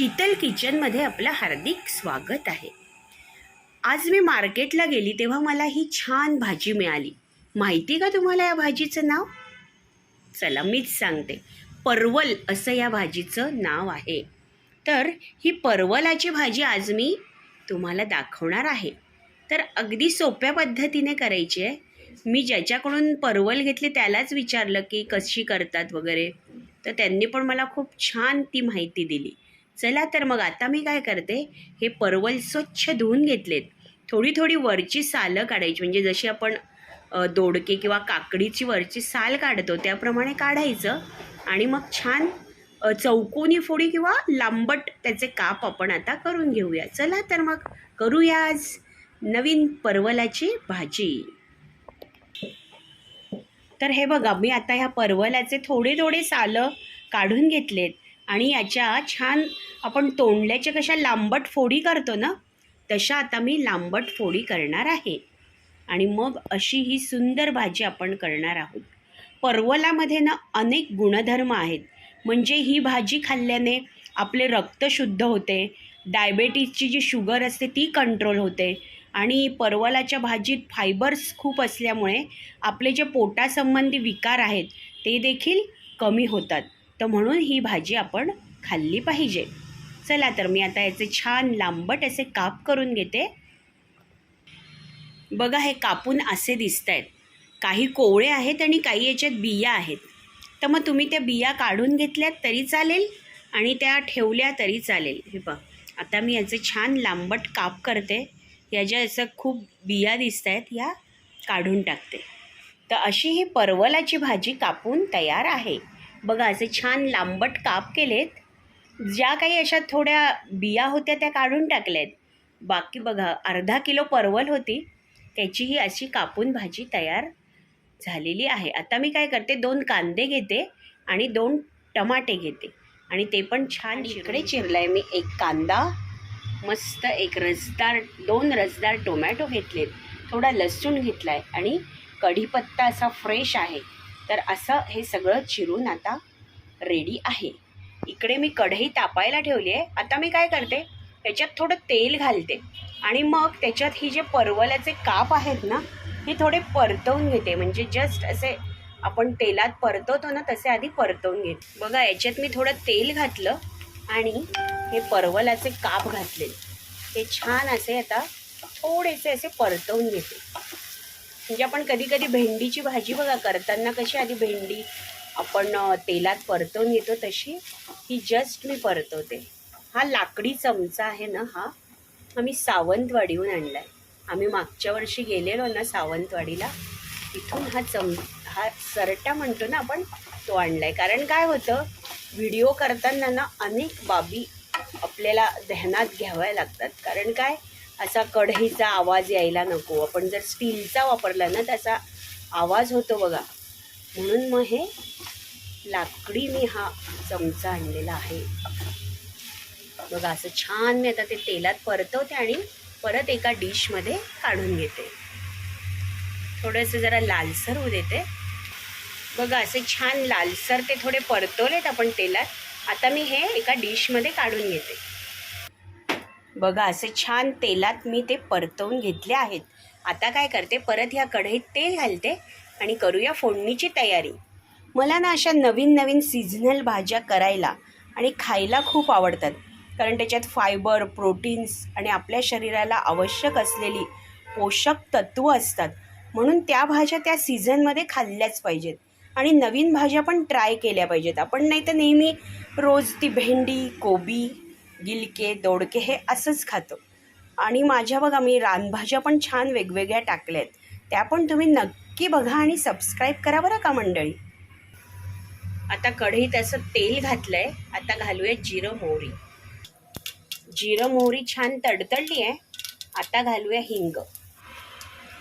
शीतल किचनमध्ये आपलं हार्दिक स्वागत आहे. आज मी मार्केटला गेली तेव्हा मला ही छान भाजी मिळाली. माहिती का तुम्हाला या भाजीचं नाव? चला मीच सांगते. परवल असं या भाजीचं नाव आहे. तर ही परवलाची भाजी आज मी तुम्हाला दाखवणार आहे. तर अगदी सोप्या पद्धतीने करायची आहे. मी ज्याच्याकडून परवल घेतले त्यालाच विचारलं की कशी करतात वगैरे. तर त्यांनी पण मला खूप छान ती माहिती दिली. चला तर मग आता मी काय करते? हे परवल स्वच्छ धुवून घेतलेत. थोडी थोडी वरची सालं काढायची. म्हणजे जशी आपण दोडके किंवा काकडीची वरची साल काढतो त्याप्रमाणे काढायचं. आणि मग छान चौकोनी फोडी किंवा लांबट त्याचे काप आपण आता करून घेऊया. चला तर मग करूया आज नवीन परवलाची भाजी. तर हे बघा मी आता ह्या परवलाचे थोडे थोडे सालं काढून घेतलेत. आणि याच्या छान आपण तोंडल्याच्या कशा लांबट फोडी करतो ना तशा आता मी लांबट फोडी करणार आहे. आणि मग अशी ही सुंदर भाजी आपण करणार आहोत. परवलामध्ये ना अनेक गुणधर्म आहेत. म्हणजे ही भाजी खाल्ल्याने आपले रक्त शुद्ध होते डायबेटीजची जी शुगर असते ती कंट्रोल होते आणि परवलाच्या भाजीत फायबर्स खूप असल्यामुळे आपले जे पोटासंबंधी विकार आहेत ते देखील कमी होतात. तर म्हणून ही भाजी आपण खाल्ली पाहिजे. चला तर मी आता याचे छान लांबट असे काप करून घेते. बघा हे कापून असे दिसत आहेत काही कोवळे आहेत आणि काही याच्यात बिया आहेत. तर मग तुम्ही त्या बिया काढून घेतल्यात तरी चालेल आणि त्या ठेवल्या तरी चालेल. हे बघ आता मी याचे छान लांबट काप करते. याच्या असं खूप बिया दिसत आहेत या काढून टाकते. तर अशी ही परवलाची भाजी कापून तयार आहे. बघा असे छान लांबट काप केलेत. ज्या काही अशा थोड्या बिया होत्या त्या काढून टाकल्यात बाकी बघा अर्धा किलो परवल होती. त्याची ही अशी कापून भाजी तयार झालेली आहे. आता मी काय करते दोन कांदे घेते आणि दोन टमाटे घेते. आणि ते पण छान इकडे चिरलाय मी एक कांदा. मस्त एक रसदार दोन रसदार टोमॅटो घेतलेत. थोडा लसूण घेतला आहे आणि कढीपत्ता असा फ्रेश आहे. तर असं हे सगळं चिरून आता रेडी आहे. इकडे मी कढई तापायला ठेवली आहे. आता मी काय करते? त्याच्यात थोडं तेल घालते. आणि मग त्याच्यात ही जे परवल्याचे काप आहेत ना हे थोडे परतवून घेते. म्हणजे जस्ट असे आपण तेलात परतवतो ना तसे आधी परतवून घेते. बघा याच्यात मी थोडं तेल घातलं आणि हे परवलाचे काप घातले हे छान असे आता थोडेसे असे परतवून घेते. म्हणजे आपण कधी कधी भेंडीची भाजी बघा करताना कशी आधी भेंडी आपण तेलात परतवून येतो तशी ही जस्ट मी परतवते. हा लाकडी चमचा आहे ना हा आम्ही सावंतवाडीहून आणला आहे आम्ही मागच्या वर्षी गेलेलो ना सावंतवाडीला तिथून हा चम हा सरटा म्हणतो ना आपण तो आणला आहे कारण काय होतं व्हिडिओ करताना ना अनेक बाबी आपल्याला ध्यानात घ्याव्या लागतात. कारण काय? असा कढईचा आवाज यायला नको. आपण जर स्टीलचा वापरला ना त्याचा आवाज होतो बघा. म्हणून मग हे लाकडीने हा चमचा आणलेला आहे. बघा असं छान मी आता ते तेलात परतवते आणि परत एका डिशमध्ये काढून घेते. थोडंसं जरा लालसर होऊ देते. बघा असे छान लालसर ते थोडे परतवलेत आपण तेलात. आता मी हे एका डिशमध्ये काढून घेते. बघा असे छान तेलात मी ते परतवून घेतले आहेत. आता काय करते परत ह्या कढईत तेल घालते आणि करूया फोडणीची तयारी. मला ना अशा नवीन नवीन सीझनल भाज्या करायला आणि खायला खूप आवडतात. कारण त्याच्यात फायबर प्रोटीन्स आणि आपल्या शरीराला आवश्यक असलेली पोषक तत्त्व असतात. म्हणून त्या भाज्या त्या सीझनमध्ये खाल्ल्याच पाहिजेत. आणि नवीन भाज्या पण ट्राय केल्या पाहिजेत. आपण नाही तर नेहमी रोज ती भेंडी कोबी गिलके दोडके हे असंच खातो. आणि माझ्या बघा मी रानभाज्या पण छान वेगवेगळ्या टाकल्या आहेत त्या पण तुम्ही नक्की बघा आणि सबस्क्राईब करा बरं का मंडळी? आता कढईत असं तेल घातलं आहे आता घालूया जिरं मोहरी. जिरं मोहरी छान तडतडली आहे. आता घालूया हिंग.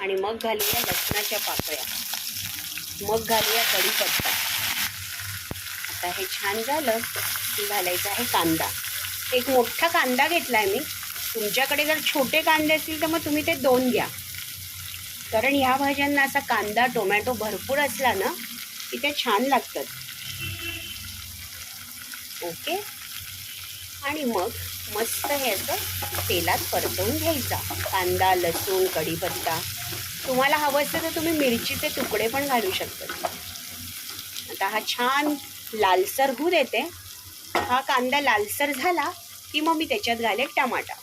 आणि मग घालूया लसणाच्या पाकळ्या. मग घालूया कढीपत्ता. आता हे छान झालं. की घालायचं आहे कांदा. एक मोठा कांदा घेतला आहे मी. तुमच्याकडे जर छोटे कांदे असतील तर मग तुम्ही ते दोन घ्या. कारण ह्या भाज्यांना असा कांदा टोमॅटो भरपूर असला ना की ते छान लागतात. ओके? आणि मग मस्त हे असं तेलात परतवून घ्यायचा. कांदा लसूण कढीपत्ता. तुम्हाला हवं असतं तर तुम्ही मिरचीचे तुकडे पण घालू शकता. आता हा छान लालसर होऊ देते हा कांदा लालसर झाला की मग मी त्याच्यात घालेल टमाटा.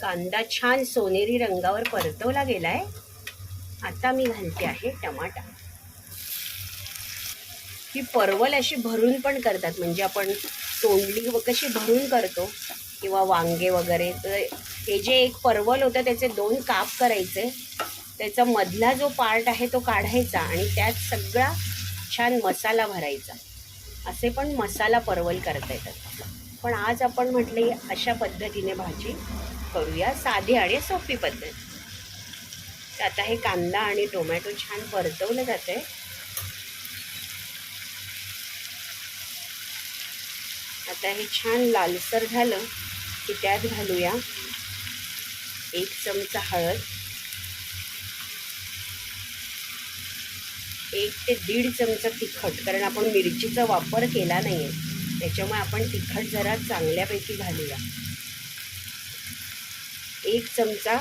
कांदा छान सोनेरी रंगावर परतवला गेलाय. आता मी घालते आहे टमाटा. ही परवल अशी भरून पण करतात म्हणजे आपण तोंडली व कशी भरून करतो किंवा वांगे वगैरे. तर हे जे एक परवल होतं त्याचे दोन काप करायचे. त्याचा मधला जो पार्ट आहे तो काढायचा आणि त्यात सगळा छान मसाला भरायचा. असे पण मसाला परवल करता येतात. पण आज आपण म्हटले अशा पद्धतीने भाजी करूया साधी आणि सोपी पद्धत. तर आता हे कांदा आणि टोमॅटो छान परतवलं जाते आता हे छान लालसर झालं की त्यात घालूया एक चमचा हळद. एक ते दीड चमचा तिखट कारण आपण मिरचीचा वापर केला नाही आहे त्याच्यामुळे आपण तिखट जरा चांगल्यापैकी घालूया. एक चमचा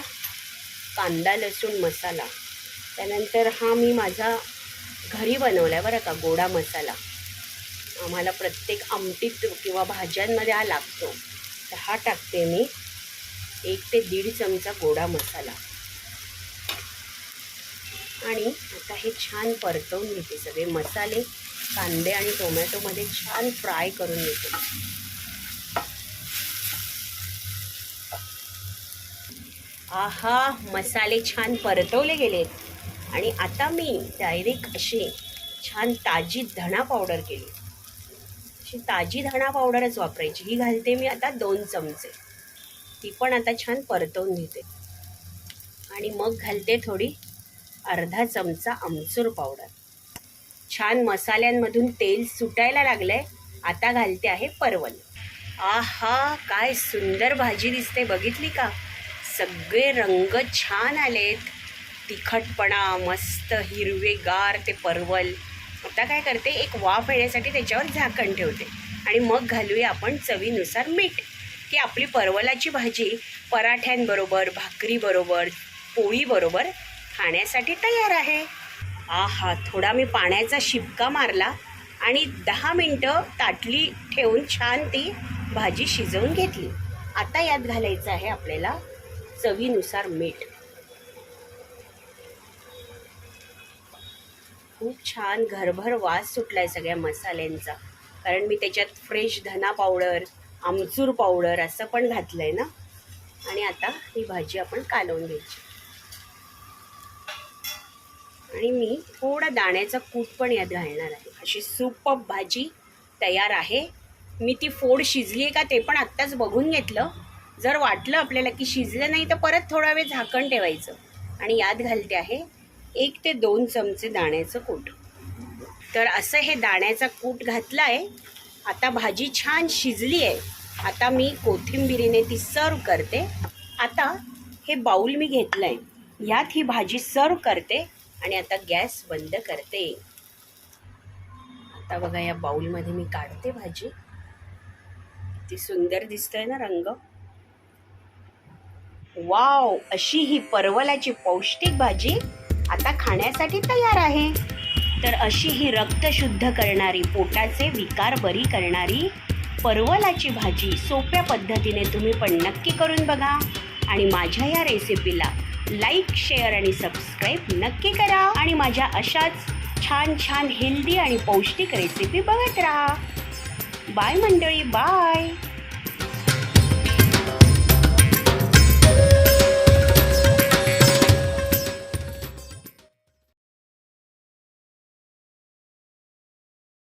कांदा लसूण मसाला. त्यानंतर हा मी माझा घरी बनवला आहे बरं का गोडा मसाला. आम्हाला प्रत्येक आमटीत किंवा भाज्यांमध्ये हा लागतो. तर हा टाकते मी एक ते दीड चमचा गोडा मसाला. आणि आता हे छान परतवून घेते सगळे मसाले कांदे आणि टोमॅटोमध्ये छान फ्राय करून घेते. आहा मसाले छान परतवले गेलेत. आणि आता मी डायरेक्ट अशी छान ताजी धणा पावडर केली. अशी ताजी धणा पावडरच वापरायची. ही घालते मी आता दोन चमचे. ती पण आता छान परतवून घेते. आणि मग घालते थोडी अर्धा चमचा आमचूर पावडर छान मसाल्यांमधून तेल सुटायला लागलंय. आता घालते आहे परवल. आहा काय सुंदर भाजी दिसते. बघितली का? सगळे रंग छान आलेत. तिखटपणा मस्त हिरवेगार ते परवल. आता काय करते? एक वाफ येण्यासाठी त्याच्यावर झाकण ठेवते. आणि मग घालूया आपण चवीनुसार मीठ. की आपली परवलाची भाजी पराठ्यांबरोबर भाकरीबरोबर पोळीबरोबर खाण्यासाठी तयार आहे. आहा थोडा मी पाण्याचा शिपका मारला आणि दहा मिनटं ताटली ठेवून छान ती भाजी शिजवून घेतली. आता यात घालायचं आहे आपल्याला चवीनुसार मीठ. खूप छान घरभर वास सुटला आहे सगळ्या मसाल्यांचा. कारण मी त्याच्यात फ्रेश धना पावडर आमचूर पावडर असं पण घातलं आहे ना? आणि आता ही भाजी आपण कालवून घ्यायची. आणि मी थोडा दाण्याचा कूट पण यात घालणार आहे. अशी सूप भाजी तयार आहे. मी ती फोड शिजली आहे का ते पण आत्ताच बघून घेतलं. जर वाटलं आपल्याला की शिजलं नाही तर परत थोडा वेळ झाकण ठेवायचं. आणि यात घालते आहे एक ते दोन चमचे दाण्याचं कूट. तर असं हे दाण्याचा कूट घातला आहे आता भाजी छान शिजली आहे. आता मी कोथिंबिरीने ती सर्व करते. आता हे बाऊल मी घेतलं आहे यात ही भाजी सर्व करते. आणि आता गॅस बंद करते. आता बघा या बाऊलमध्ये मी काढते भाजी. ती सुंदर दिसतोय ना रंग. वाव अशी ही परवलाची पौष्टिक भाजी आता खाण्यासाठी तयार आहे. तर अशी ही रक्त शुद्ध करणारी पोटाचे विकार बरी करणारी परवलाची भाजी सोप्या पद्धतीने तुम्ही पण नक्की करून बघा. आणि माझ्या या रेसिपीला लाईक शेअर आणि सबस्क्राईब नक्की करा आणि माझ्या अशाच छान छान हेल्दी आणि पौष्टिक रेसिपी बघत राहा. बाय मंडळी बाय